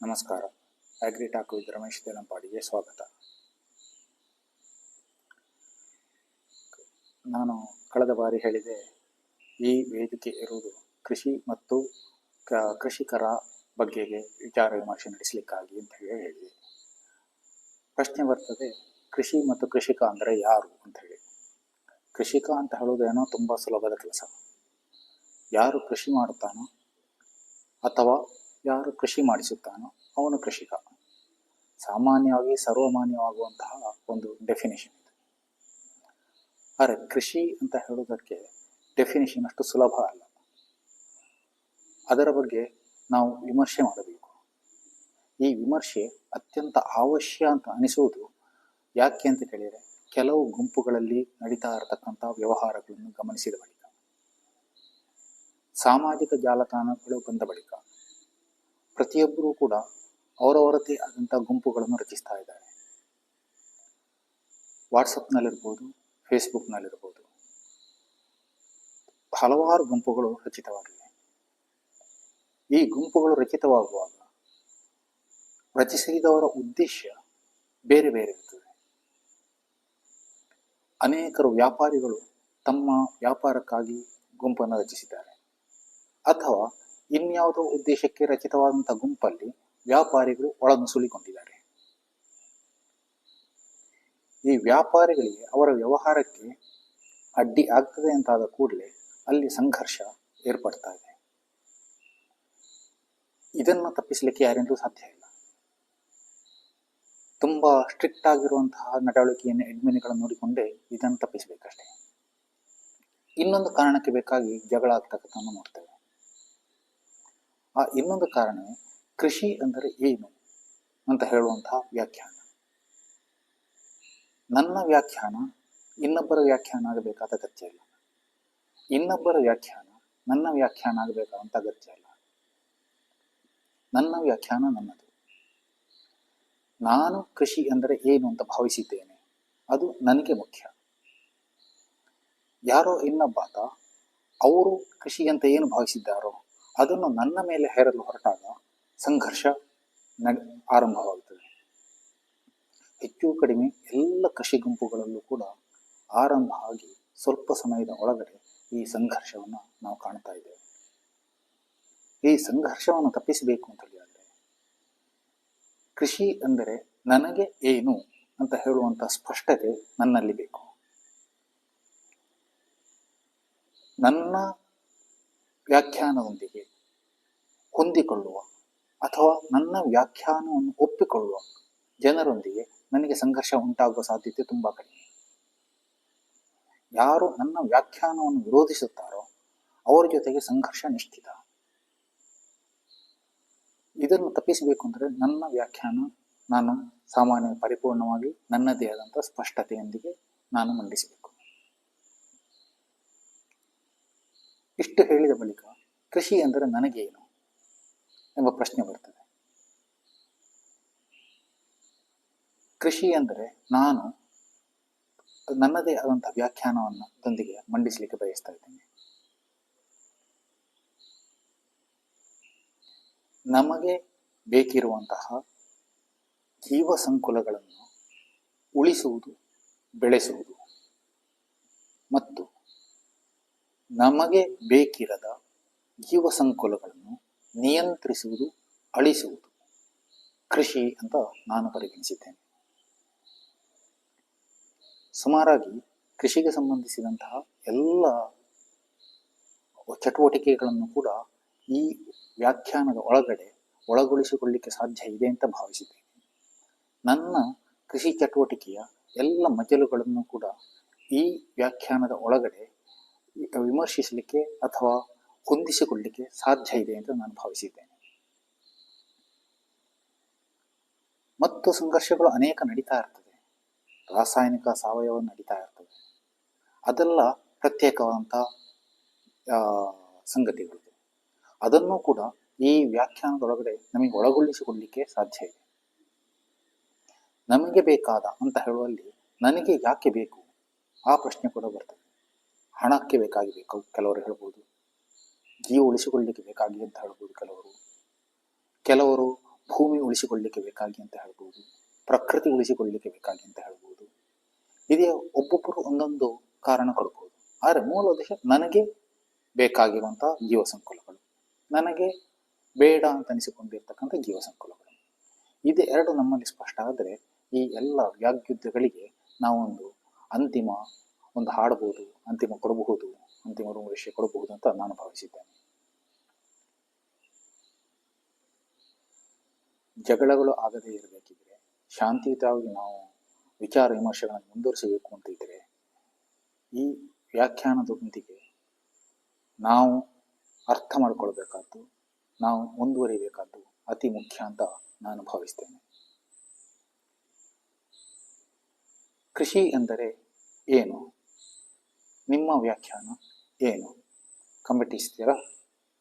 ನಮಸ್ಕಾರ. ಅಗ್ರಿಟಾಕ್ ವಿತ್ ರಮೇಶ್ ದೇಲಂಪಾಡಿಗೆ ಸ್ವಾಗತ. ನಾನು ಕಳೆದ ಬಾರಿ ಹೇಳಿದೆ, ಈ ವೇದಿಕೆ ಇರುವುದು ಕೃಷಿ ಮತ್ತು ಕೃಷಿಕರ ಬಗ್ಗೆಗೆ ವಿಚಾರ ವಿಮರ್ಶೆ ನಡೆಸಲಿಕ್ಕಾಗಿ ಅಂತ ಹೇಳಿ ಹೇಳಿದೆ. ಪ್ರಶ್ನೆ ಬರ್ತದೆ, ಕೃಷಿ ಮತ್ತು ಕೃಷಿಕ ಅಂದರೆ ಯಾರು ಅಂತ ಹೇಳಿ. ಕೃಷಿಕ ಅಂತ ಹೇಳೋದೇನೋ ತುಂಬ ಸುಲಭದ ಕೆಲಸ. ಯಾರು ಕೃಷಿ ಮಾಡುತ್ತಾನೋ ಅಥವಾ ಯಾರು ಕೃಷಿ ಮಾಡಿಸುತ್ತಾನೋ ಅವನು ಕೃಷಿಕ. ಸಾಮಾನ್ಯವಾಗಿ ಸರ್ವಮಾನ್ಯವಾಗುವಂತಹ ಒಂದು ಡೆಫಿನೇಷನ್ ಇದೆ. ಆದರೆ ಕೃಷಿ ಅಂತ ಹೇಳೋದಕ್ಕೆ ಡೆಫಿನೇಷನ್ ಅಷ್ಟು ಸುಲಭ ಅಲ್ಲ. ಅದರ ಬಗ್ಗೆ ನಾವು ವಿಮರ್ಶೆ ಮಾಡಬೇಕು. ಈ ವಿಮರ್ಶೆ ಅತ್ಯಂತ ಅವಶ್ಯ ಅಂತ ಅನಿಸುವುದು ಯಾಕೆ ಅಂತ ಕೇಳಿದರೆ ಕೆಲವು ಗುಂಪುಗಳಲ್ಲಿ ನಡೀತಾ ಇರತಕ್ಕಂಥ ವ್ಯವಹಾರಗಳನ್ನು ಗಮನಿಸಿದ ಬಳಿಕ. ಸಾಮಾಜಿಕ ಜಾಲತಾಣಗಳು ಬಂದ ಬಳಿಕ. ಪ್ರತಿಯೊಬ್ಬರೂ ಕೂಡ ಅವರವರದೇ ಆದಂಥ ಗುಂಪುಗಳನ್ನು ರಚಿಸ್ತಾ ಇದ್ದಾರೆ. ವಾಟ್ಸಪ್ನಲ್ಲಿರ್ಬೋದು ಫೇಸ್ಬುಕ್ನಲ್ಲಿರ್ಬೋದು ಹಲವಾರು ಗುಂಪುಗಳು ರಚಿತವಾಗಿವೆ. ಈ ಗುಂಪುಗಳು ರಚಿತವಾಗುವಾಗ ರಚಿಸಿದವರ ಉದ್ದೇಶ ಬೇರೆ ಬೇರೆ ಇರ್ತದೆ. ಅನೇಕರು ವ್ಯಾಪಾರಿಗಳು ತಮ್ಮ ವ್ಯಾಪಾರಕ್ಕಾಗಿ ಗುಂಪನ್ನು ರಚಿಸಿದ್ದಾರೆ. ಅಥವಾ ಇನ್ಯಾವುದೋ ಉದ್ದೇಶಕ್ಕೆ ರಚಿತವಾದಂಥ ಗುಂಪಲ್ಲಿ ವ್ಯಾಪಾರಿಗಳು ಒಳನುಸುಳಿಕೊಂಡಿದ್ದಾರೆ. ಈ ವ್ಯಾಪಾರಿಗಳಿಗೆ ಅವರ ವ್ಯವಹಾರಕ್ಕೆ ಅಡ್ಡಿ ಆಗ್ತದೆ ಅಂತಾದ ಕೂಡಲೇ ಅಲ್ಲಿ ಸಂಘರ್ಷ ಏರ್ಪಡ್ತಾ ಇದೆ. ಇದನ್ನು ತಪ್ಪಿಸಲಿಕ್ಕೆ ಯಾರಿಂದಲೂ ಸಾಧ್ಯ ಇಲ್ಲ. ತುಂಬಾ ಸ್ಟ್ರಿಕ್ಟ್ ಆಗಿರುವಂತಹ ನಡವಳಿಕೆಯನ್ನು ಎಡ್ಮಿನಿಗಳನ್ನು ನೋಡಿಕೊಂಡೇ ಇದನ್ನು ತಪ್ಪಿಸಬೇಕಷ್ಟೇ. ಇನ್ನೊಂದು ಕಾರಣಕ್ಕೆ ಬೇಕಾಗಿ ಜಗಳ ಆಗ್ತಕ್ಕಂಥ ನೋಡ್ತೇವೆ. ಆ ಇನ್ನೊಂದು ಕಾರಣ ಕೃಷಿ ಅಂದರೆ ಏನು ಅಂತ ಹೇಳುವಂತಹ ವ್ಯಾಖ್ಯಾನ. ನನ್ನ ವ್ಯಾಖ್ಯಾನ ಇನ್ನೊಬ್ಬರ ವ್ಯಾಖ್ಯಾನ ಆಗಬೇಕಾದ ಅಗತ್ಯ ಇಲ್ಲ. ಇನ್ನೊಬ್ಬರ ವ್ಯಾಖ್ಯಾನ ನನ್ನ ವ್ಯಾಖ್ಯಾನ ಆಗಬೇಕಾದಂಥ ಅಗತ್ಯ ಇಲ್ಲ. ನನ್ನ ವ್ಯಾಖ್ಯಾನ ನನ್ನದು. ನಾನು ಕೃಷಿ ಅಂದರೆ ಏನು ಅಂತ ಭಾವಿಸಿದ್ದೇನೆ. ಅದು ನನಗೆ ಮುಖ್ಯ. ಯಾರೋ ಇನ್ನೊಬ್ಬಾತ ಅವರು ಕೃಷಿ ಅಂತ ಏನು ಭಾವಿಸಿದ್ದಾರೋ ಅದನ್ನು ನನ್ನ ಮೇಲೆ ಹೇರಲು ಹೊರಟಾಗ ಸಂಘರ್ಷ ನಡೆ ಆರಂಭವಾಗುತ್ತದೆ. ಹೆಚ್ಚು ಕಡಿಮೆ ಎಲ್ಲ ಕೃಷಿ ಗುಂಪುಗಳಲ್ಲೂ ಕೂಡ ಆರಂಭ ಆಗಿ ಸ್ವಲ್ಪ ಸಮಯದ ಒಳಗಡೆ ಈ ಸಂಘರ್ಷವನ್ನು ನಾವು ಕಾಣ್ತಾ ಇದ್ದೇವೆ. ಈ ಸಂಘರ್ಷವನ್ನು ತಪ್ಪಿಸಬೇಕು ಅಂತ ಹೇಳಿದರೆ ಕೃಷಿ ಅಂದರೆ ನನಗೆ ಏನು ಅಂತ ಹೇಳುವಂಥ ಸ್ಪಷ್ಟತೆ ನನ್ನಲ್ಲಿ ಬೇಕು. ನನ್ನ ವ್ಯಾಖ್ಯಾನದೊಂದಿಗೆ ಹೊಂದಿಕೊಳ್ಳುವ ಅಥವಾ ನನ್ನ ವ್ಯಾಖ್ಯಾನವನ್ನು ಒಪ್ಪಿಕೊಳ್ಳುವ ಜನರೊಂದಿಗೆ ನನಗೆ ಸಂಘರ್ಷ ಉಂಟಾಗುವ ಸಾಧ್ಯತೆ ತುಂಬ ಕಡಿಮೆ. ಯಾರು ನನ್ನ ವ್ಯಾಖ್ಯಾನವನ್ನು ವಿರೋಧಿಸುತ್ತಾರೋ ಅವರ ಜೊತೆಗೆ ಸಂಘರ್ಷ ನಿಶ್ಚಿತ. ಇದನ್ನು ತಪ್ಪಿಸಬೇಕು ಅಂದರೆ ನನ್ನ ವ್ಯಾಖ್ಯಾನ ನಾನು ಸಾಮಾನ್ಯ ಪರಿಪೂರ್ಣವಾಗಿ ನನ್ನದೇ ಆದಂಥ ಸ್ಪಷ್ಟತೆಯೊಂದಿಗೆ ನಾನು ಮಂಡಿಸಬೇಕು. ಇಷ್ಟು ಹೇಳಿದ ಬಳಿಕ ಕೃಷಿ ಅಂದರೆ ನನಗೇನು ಎಂಬ ಪ್ರಶ್ನೆ ಬರ್ತದೆ. ಕೃಷಿ ಅಂದರೆ ನಾನು ನನ್ನದೇ ಆದಂಥ ವ್ಯಾಖ್ಯಾನವನ್ನು ದೊಂದಿಗೆ ಮಂಡಿಸಲಿಕ್ಕೆ ಬಯಸ್ತಾ ಇದ್ದೇನೆ. ನಮಗೆ ಬೇಕಿರುವಂತಹ ಜೀವ ಸಂಕುಲಗಳನ್ನು ಉಳಿಸುವುದು, ಬೆಳೆಸುವುದು ಮತ್ತು ನಮಗೆ ಬೇಕಿರದ ಜೀವ ಸಂಕುಲಗಳನ್ನು ನಿಯಂತ್ರಿಸುವುದು, ಅಳಿಸುವುದು. ಕೃಷಿ ಅಂತ ನಾನು ಪರಿಗಣಿಸಿದ್ದೇನೆ. ಸುಮಾರಾಗಿ ಕೃಷಿಗೆ ಸಂಬಂಧಿಸಿದಂತಹ ಎಲ್ಲ ಚಟುವಟಿಕೆಗಳನ್ನು ಕೂಡ ಈ ವ್ಯಾಖ್ಯಾನದ ಒಳಗಡೆ ಒಳಗೊಳಿಸಿಕೊಳ್ಳಿಕ್ಕೆ ಸಾಧ್ಯ ಇದೆ ಅಂತ ಭಾವಿಸಿದ್ದೇನೆ. ನನ್ನ ಕೃಷಿ ಚಟುವಟಿಕೆಯ ಎಲ್ಲ ಮಜಲುಗಳನ್ನು ಕೂಡ ಈ ವ್ಯಾಖ್ಯಾನದ ಒಳಗಡೆ ವಿಮರ್ಶಿಸಲಿಕ್ಕೆ ಅಥವಾ ಹೊಂದಿಸಿಕೊಳ್ಳಲಿಕ್ಕೆ ಸಾಧ್ಯ ಇದೆ ಅಂತ ನಾನು ಭಾವಿಸಿದ್ದೇನೆ. ಮತ್ತು ಸಂಘರ್ಷಗಳು ಅನೇಕ ನಡೀತಾ ಇರ್ತದೆ. ರಾಸಾಯನಿಕ ಸಾವಯವ ನಡೀತಾ ಇರ್ತದೆ. ಅದೆಲ್ಲ ಪ್ರತ್ಯೇಕವಾದಂಥ ಸಂಗತಿಗಳು ಅದನ್ನು ಕೂಡ ಈ ವ್ಯಾಖ್ಯಾನದೊಳಗಡೆ ನಮಗೆ ಒಳಗೊಳ್ಳಿಸಿಕೊಳ್ಳಲಿಕ್ಕೆ ಸಾಧ್ಯ ಇದೆ. ನಮಗೆ ಬೇಕಾದ ಅಂತ ಹೇಳುವಲ್ಲಿ ನನಗೆ ಯಾಕೆ ಬೇಕು? ಆ ಪ್ರಶ್ನೆ ಕೂಡ ಬರ್ತದೆ. ಹಣಕ್ಕೆ ಬೇಕಾಗಿ ಬೇಕು ಕೆಲವರು ಹೇಳ್ಬೋದು. ಜೀವ ಉಳಿಸಿಕೊಳ್ಳಲಿಕ್ಕೆ ಬೇಕಾಗಿ ಅಂತ ಹೇಳ್ಬೋದು ಕೆಲವರು. ಕೆಲವರು ಭೂಮಿ ಉಳಿಸಿಕೊಳ್ಳಲಿಕ್ಕೆ ಬೇಕಾಗಿ ಅಂತ ಹೇಳ್ಬೋದು. ಪ್ರಕೃತಿ ಉಳಿಸಿಕೊಳ್ಳಲಿಕ್ಕೆ ಬೇಕಾಗಿ ಅಂತ ಹೇಳ್ಬೋದು. ಇದೇ ಒಬ್ಬೊಬ್ಬರು ಒಂದೊಂದು ಕಾರಣ ಕೊಡ್ಬೋದು. ಆದರೆ ಮೂಲ ಉದ್ದೇಶ ನನಗೆ ಬೇಕಾಗಿರುವಂಥ ಜೀವ ಸಂಕುಲಗಳು. ನನಗೆ ಬೇಡ ಅಂತ ಅನಿಸಿಕೊಂಡಿರ್ತಕ್ಕಂಥ ಜೀವ ಸಂಕುಲಗಳು. ಇದು ಎರಡು ನಮ್ಮಲ್ಲಿ ಸ್ಪಷ್ಟ ಆದರೆ ಈ ಎಲ್ಲ ವ್ಯಾಗ್ಯುದ್ಧಗಳಿಗೆ ನಾವೊಂದು ಅಂತಿಮ ಒಂದು ಹಾಡಬಹುದು ಅಂತಿಮ ಕೊಡಬಹುದು, ಅಂತಿಮ ವಿಷಯ ಕೊಡಬಹುದು ಅಂತ ನಾನು ಭಾವಿಸಿದ್ದೇನೆ. ಜಗಳಗಳು ಆಗದೇ ಇರಬೇಕಿದ್ರೆ, ಶಾಂತಿಯುತವಾಗಿ ನಾವು ವಿಚಾರ ವಿಮರ್ಶೆಗಳನ್ನು ಮುಂದುವರಿಸಬೇಕು ಅಂತ ಇದ್ರೆ, ಈ ವ್ಯಾಖ್ಯಾನದೊಂದಿಗೆ ನಾವು ಅರ್ಥ ಮಾಡಿಕೊಳ್ಬೇಕಾದ್ದು, ನಾವು ಮುಂದುವರಿಬೇಕಾದ್ದು ಅತಿ ಮುಖ್ಯ ಅಂತ ನಾನು ಭಾವಿಸ್ತೇನೆ. ಕೃಷಿ ಎಂದರೆ ಏನು? ನಿಮ್ಮ ವ್ಯಾಖ್ಯಾನ ಏನು? ಕಮಿಟಿಸ್ತೀರಾ